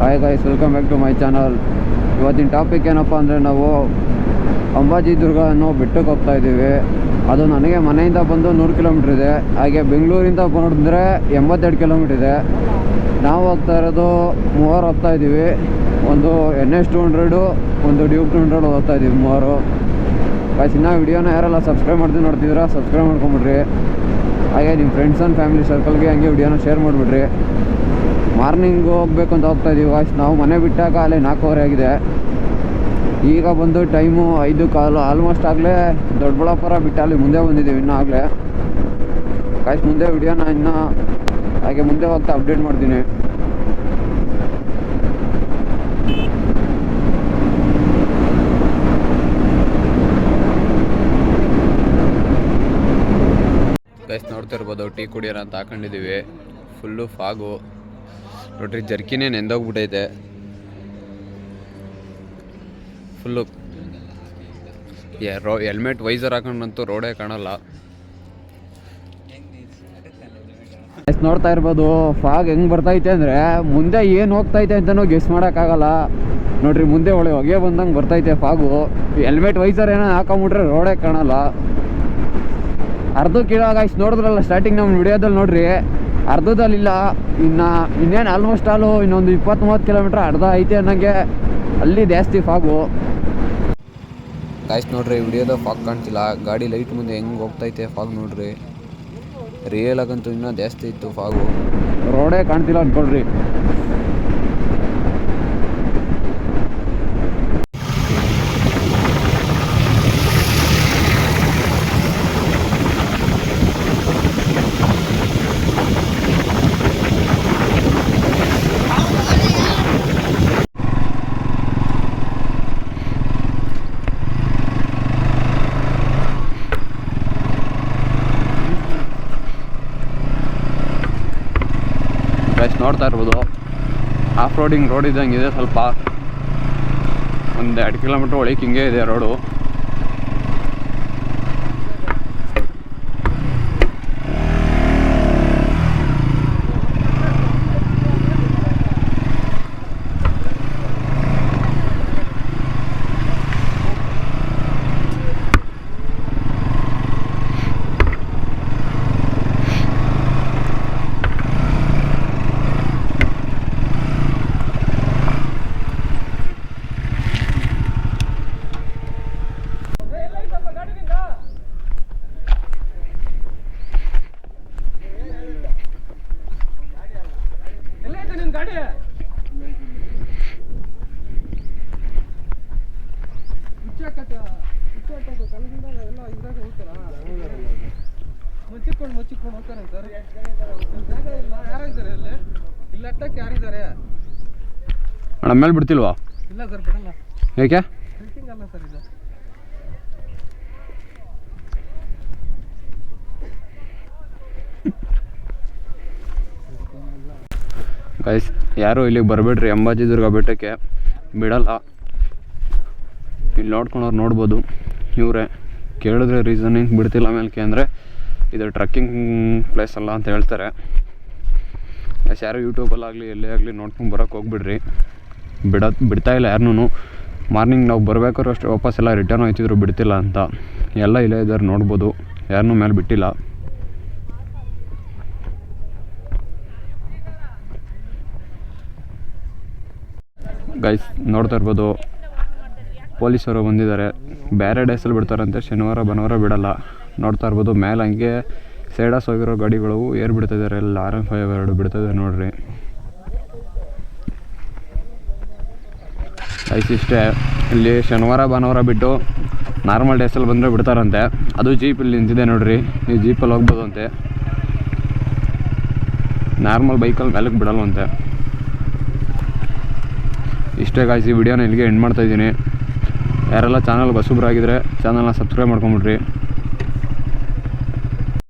Hi guys welcome back to my channel ಇವತ್ತಿನ topic ಏನಪ್ಪ ಅಂದರೆ ನಾವು ಅಂಬಾಜಿ ದುರ್ಗ ಅನ್ನೋ ಬೆಟ್ಟಕ್ಕೆ ಹೋಗ್ತಾ ಇದ್ದೀವಿ. ಅದು ನನಗೆ ಮನೆಯಿಂದ ಬಂದು ನೂರು ಕಿಲೋಮೀಟ್ರ್ ಇದೆ. ಹಾಗೆ ಬೆಂಗಳೂರಿಂದ ಬಂದರೆ ಎಂಬತ್ತೆರಡು ಕಿಲೋಮೀಟ್ರ್ ಇದೆ. ನಾವು ಹೋಗ್ತಾ ಇರೋದು ಮೂವರು ಹೋಗ್ತಾ ಇದ್ದೀವಿ. ಒಂದು ಎನ್ ಎಸ್ ಟು ಹಂಡ್ರೆಡು ಒಂದು ಡ್ಯೂಬ್ ಟು ಹಂಡ್ರೆಡ್ ಹೋಗ್ತಾ ಇದ್ದೀವಿ ಮೂವರು. ಗಾಯ್ಸ್ ಇನ್ನೂ ವಿಡಿಯೋನ ಯಾರೆಲ್ಲ ಸಬ್ಸ್ಕ್ರೈಬ್ ಮಾಡ್ತೀನಿ ನೋಡ್ತಿದ್ದೀರಾ ಸಬ್ಸ್ಕ್ರೈಬ್ ಮಾಡ್ಕೊಂಬಿಡ್ರಿ. ಹಾಗೆ ನಿಮ್ಮ ಫ್ರೆಂಡ್ಸ್ ಆ್ಯಂಡ್ ಫ್ಯಾಮಿಲಿ ಸರ್ಕಲ್ಗೆ ಹಂಗೆ ವಿಡಿಯೋನ ಶೇರ್ ಮಾಡಿಬಿಡ್ರಿ. ಮಾರ್ನಿಂಗ್ ಹೋಗ್ಬೇಕು ಅಂತ ಹೋಗ್ತಾ ಇದೀವಿ. ವಾಯ್ಸ್ ನಾವು ಮನೆ ಬಿಟ್ಟಾಗ ಅಲ್ಲೇ ನಾಲ್ಕೂವರೆ ಆಗಿದೆ. ಈಗ ಬಂದು ಟೈಮು ಐದು ಕಾಲು ಆಲ್ಮೋಸ್ಟ್ ಆಗಲೇ ದೊಡ್ಡಬಳ್ಳಾಪುರ ಬಿಟ್ಟು ಅಲ್ಲಿ ಮುಂದೆ ಬಂದಿದ್ದೀವಿ ಇನ್ನೂ ಆಗಲೇ. ಕಾಯ್ಸ್ ಮುಂದೆ ವಿಡಿಯೋನ ಇನ್ನೂ ಹಾಗೆ ಮುಂದೆ ಹೋಗ್ತಾ ಅಪ್ಡೇಟ್ ಮಾಡ್ತೀನಿ. ಗೈಸ್ ನೋಡ್ತಾ ಇರ್ಬೋದು, ಟೀ ಕುಡಿಯೋಣ ಅಂತ ಹಾಕೊಂಡಿದ್ದೀವಿ. ಫುಲ್ಲು ಫಾಗು ನೋಡ್ರಿ, ಜರ್ಕಿನೇ ನೆಂದೋಗ್ಬಿಟ್ಟೈತೆ. ಫುಲ್ಲು ರೋ ಹೆಲ್ಮೆಟ್ ವೈಸರ್ ಹಾಕೊಂಡಂತೂ ರೋಡೇ ಕಾಣಲ್ಲ. ನೋಡ್ತಾ ಇರ್ಬೋದು ಫಾಗ್ ಹೆಂಗ್ ಬರ್ತೈತೆ ಅಂದರೆ ಮುಂದೆ ಏನು ಹೋಗ್ತೈತೆ ಅಂತಲೂ ಗೆಸ್ ಮಾಡೋಕ್ಕಾಗಲ್ಲ. ನೋಡ್ರಿ, ಮುಂದೆ ಒಳ್ಳೆ ಹೊಗೆ ಬಂದಂಗೆ ಬರ್ತೈತೆ ಫಾಗು ಹೆಲ್ಮೆಟ್ ವೈಸರ್ ಏನೋ ಹಾಕೊಂಬಿಟ್ರೆ ರೋಡೇ ಕಾಣಲ್ಲ. ಅರ್ಧ ಕಿಲೋ ಇಷ್ಟು ನೋಡಿದ್ರಲ್ಲ ಸ್ಟಾರ್ಟಿಂಗ್ ನಮ್ಮ ವಿಡಿಯೋದಲ್ಲಿ ನೋಡ್ರಿ. ಅರ್ಧದಲ್ಲಿಲ್ಲ. ಇನ್ನು ಇನ್ನೇನು ಆಲ್ಮೋಸ್ಟ್ ಆಲು ಇನ್ನೊಂದು ಇಪ್ಪತ್ತು ಮೂವತ್ತು ಕಿಲೋಮೀಟ್ರ್ ಅರ್ಧ ಐತೆ ಅನ್ನೋಂಗೆ ಅಲ್ಲಿ ಜಾಸ್ತಿ ಫಾಗು ಕಾಯ್ಸ್ ನೋಡ್ರಿ ವಿಡಿಯೋದ ಫಾಗ್ ಕಾಣ್ತಿಲ್ಲ. ಗಾಡಿ ಲೈಟ್ ಮುಂದೆ ಹೆಂಗೆ ಹೋಗ್ತೈತೆ ಫಾಗ್ ನೋಡ್ರಿ. ರಿಯಲ್ ಆಗಂತೂ ಇನ್ನೂ ಜಾಸ್ತಿ ಇತ್ತು ಫಾಗು ರೋಡೇ ಕಾಣ್ತಿಲ್ಲ ಅನ್ಕೊಳ್ರಿ. ಗೈಸ್ ನೋಡ್ತಾ ಇರ್ಬೋದು. ಆಫ್ ರೋಡಿಂಗ್ ರೋಡ್ ಇದ್ದಂಗೆ ಇದೆ, ಸ್ವಲ್ಪ ಒಂದು ಎರಡು ಕಿಲೋಮೀಟ್ರ್ ಒಳಗೆ ಹಿಂಗೆ ಇದೆ ರೋಡು ಮುಚ್ಚಿಕೊಂಡು ಮುಚ್ಚಿಕೊಂಡು ಹೋಗ್ತಾನೆ ಸರ್. ಜಾಗ ಇಲ್ಲ ಯಾರಿದ್ದಾರೆ ಇಲ್ಲಿ ಇಲ್ಲಿ ಅಟ್ಟಕ್ಕೆ ಯಾರಿದ್ದಾರೆ ಅಣ್ಣ ಮೇಲೆ ಬಿಡ್ತಿಲ್ವಾ? ಇಲ್ಲ ಸರ್ ಬಿಡಲ್ಲ. ಏಕೆ? ಅಲ್ಲ ಸರ್ ಇದು. ಗೈಸ್ ಯಾರು ಇಲ್ಲಿಗೆ ಬರಬೇಡ್ರಿ. ಅಂಬಾಜಿ ದುರ್ಗ ಬೆಟ್ಟಕ್ಕೆ ಬಿಡಲ್ಲ. ಇಲ್ಲಿ ನೋಡ್ಕೊಂಡವ್ರು ನೋಡ್ಬೋದು. ಇವರೇ ಕೇಳಿದ್ರೆ ರೀಸನಿಂಗ್ ಬಿಡ್ತಿಲ್ಲ ಮೇಲ್ಕೆ ಅಂದರೆ ಇದು ಟ್ರಕ್ಕಿಂಗ್ ಪ್ಲೇಸ್ ಅಲ್ಲ ಅಂತ ಹೇಳ್ತಾರೆ. ಯಾರು ಯೂಟ್ಯೂಬಲ್ಲಾಗಲಿ ಎಲ್ಲೇ ಆಗಲಿ ನೋಡ್ಕೊಂಡು ಬರೋಕ್ಕೆ ಹೋಗ್ಬಿಡ್ರಿ. ಬಿಡ, ಬಿಡ್ತಾ ಇಲ್ಲ ಯಾರನ್ನೂ. ಮಾರ್ನಿಂಗ್ ನಾವು ಬರಬೇಕಾದ್ರೂ ಅಷ್ಟು ವಾಪಸ್ ಎಲ್ಲ ರಿಟರ್ನ್ ಹೋಯ್ತಿದ್ರು, ಬಿಡ್ತಿಲ್ಲ ಅಂತ. ಎಲ್ಲ ಇಲ್ಲೇ ಇದ್ದಾರೆ, ನೋಡ್ಬೋದು. ಯಾರನ್ನೂ ಮೇಲೆ ಬಿಟ್ಟಿಲ್ಲ. ಗೈಸ್ ನೋಡ್ತಾ ಇರ್ಬೋದು. ಪೊಲೀಸರು ಬಂದಿದ್ದಾರೆ. ಬೇರೆ ಡೇಸಲ್ಲಿ ಬಿಡ್ತಾರಂತೆ ಶನಿವಾರ, ಭಾನುವಾರ ಬಿಡಲ್ಲ. ನೋಡ್ತಾ ಇರ್ಬೋದು, ಮೇಲೆ ಹಂಗೆ ಸೈಡಸ್ ಹೋಗಿರೋ ಗಾಡಿಗಳು ಏರ್ ಬಿಡ್ತಾ ಇದ್ದಾರೆ ಎಲ್ಲ ಆರ್ ಎಂ ಫೈವ್ ಎರಡು ಬಿಡ್ತಾ ಇದ್ದಾರೆ ನೋಡ್ರಿ ಐಸಿಷ್ಟೇ ಇಲ್ಲಿ ಶನಿವಾರ, ಭಾನುವಾರ ಬಿಟ್ಟು ನಾರ್ಮಲ್ ಡೇಸಲ್ಲಿ ಬಂದರೆ ಬಿಡ್ತಾರಂತೆ. ಅದು ಜೀಪ್ ಇಲ್ಲಿ ನಿಂತಿದೆ ನೋಡ್ರಿ. ಈ ಜೀಪಲ್ಲಿ ಹೋಗ್ಬೋದು ಅಂತೆ ನಾರ್ಮಲ್ ಬೈಕಲ್ಲಿ ಮೇಲಕ್ಕೆ ಬಿಡಲ್ವಂತೆ. ಇಷ್ಟೇ ಕಾಯಿಸಿ ವಿಡಿಯೋನ ಇಲ್ಲಿಗೆ ಎಂಡ್ ಮಾಡ್ತಾ ಇದ್ದೀನಿ. ಯಾರೆಲ್ಲ ಚಾನಲ್ ಆಗಿದ್ರೆ ಚಾನಲ್ನ ಸಬ್ಸ್ಕ್ರೈಬ್ ಮಾಡ್ಕೊಂಬಿಡ್ರಿ.